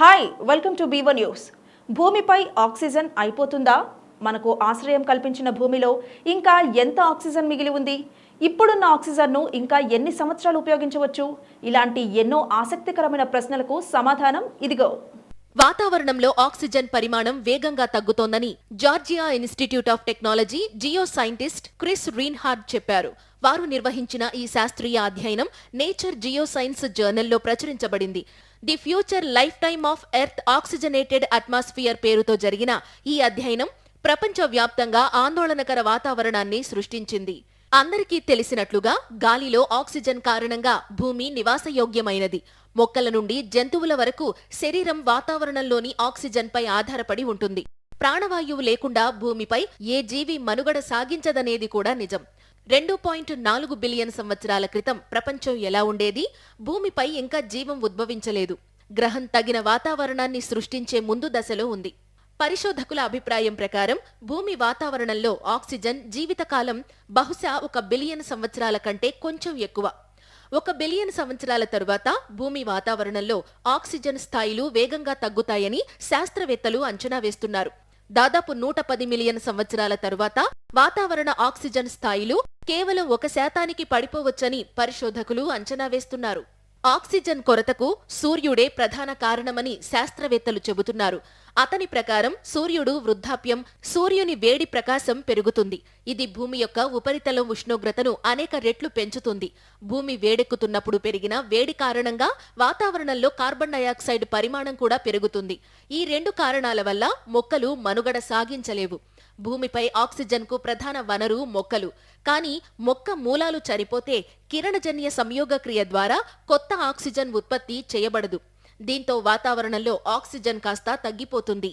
Hi welcome to BO news. భూమిపై oxygen అయిపోతుందా? మనకు ఆశ్రయం కల్పించిన భూమిలో ఇంకా ఎంత ఆక్సిజన్ మిగిలి ఉంది? ఇప్పుడున్న ఆక్సిజన్ను ఇంకా ఎన్ని సంవత్సరాలు ఉపయోగించవచ్చు? ఇలాంటి ఎన్నో ఆసక్తికరమైన ప్రశ్నలకు సమాధానం ఇదిగో. వాతావరణంలో ఆక్సిజన్ పరిమాణం వేగంగా తగ్గుతోందని Georgia institute of technology geoscientist Chris Reinhard చెప్పారు. వారు నిర్వహించిన ఈ శాస్త్రీయ అధ్యయనం నేచర్ జియో సైన్స్ జర్నల్లో ప్రచురించబడింది. The future lifetime of earth oxygenated atmosphere పేరుతో జరిగిన ఈ అధ్యయనం ప్రపంచవ్యాప్తంగా ఆందోళనకర వాతావరణాన్ని సృష్టించింది. అందరికీ తెలిసినట్లుగా గాలిలో ఆక్సిజన్ కారణంగా భూమి నివాసయోగ్యమైనది. మొక్కల నుండి జంతువుల వరకు శరీరం వాతావరణంలోని ఆక్సిజన్పై ఆధారపడి ఉంటుంది. ప్రాణవాయువు లేకుండా భూమిపై ఏ జీవి మనుగడ సాగించదనేది కూడా నిజం. రెండు పాయింట్ నాలుగు బిలియన్ సంవత్సరాల క్రితం ప్రపంచం ఎలా ఉండేది? భూమిపై ఇంకా జీవం ఉద్భవించలేదు. గ్రహం తగిన వాతావరణాన్ని సృష్టించే ముందు దశలో ఉంది. పరిశోధకుల అభిప్రాయం ప్రకారం భూమి వాతావరణంలో ఆక్సిజన్ జీవితకాలం బహుశా ఒక బిలియన్ సంవత్సరాల కంటే కొంచెం ఎక్కువ. ఒక బిలియన్ సంవత్సరాల తరువాత భూమి వాతావరణంలో ఆక్సిజన్ స్థాయిలు వేగంగా తగ్గుతాయని శాస్త్రవేత్తలు అంచనా వేస్తున్నారు. దాదాపు నూట పది మిలియన్ సంవత్సరాల తరువాత వాతావరణ ఆక్సిజన్ స్థాయిలు కేవలం ఒక శాతానికి పడిపోవచ్చని పరిశోధకులు అంచనా వేస్తున్నారు. ఆక్సిజన్ కొరతకు సూర్యుడే ప్రధాన కారణమని శాస్త్రవేత్తలు చెబుతున్నారు. అతని ప్రకారం సూర్యుడు వృద్ధాప్యం సూర్యుని వేడి ప్రకాశం పెరుగుతుంది. ఇది భూమి యొక్క ఉపరితలం ఉష్ణోగ్రతను అనేక రెట్లు పెంచుతుంది. భూమి వేడెక్కుతున్నప్పుడు పెరిగిన వేడి కారణంగా వాతావరణంలో కార్బన్ డయాక్సైడ్ పరిమాణం కూడా పెరుగుతుంది. ఈ రెండు కారణాల వల్ల మొక్కలు మనుగడ సాగించలేవు. భూమిపై ఆక్సిజన్కు ప్రధాన వనరు మొక్కలు. కానీ మొక్క మూలాలు చనిపోతే కిరణజన్య సంయోగ క్రియ ద్వారా కొత్త ఆక్సిజన్ ఉత్పత్తి చేయబడదు. దీంతో వాతావరణంలో ఆక్సిజన్ కాస్త తగ్గిపోతుంది.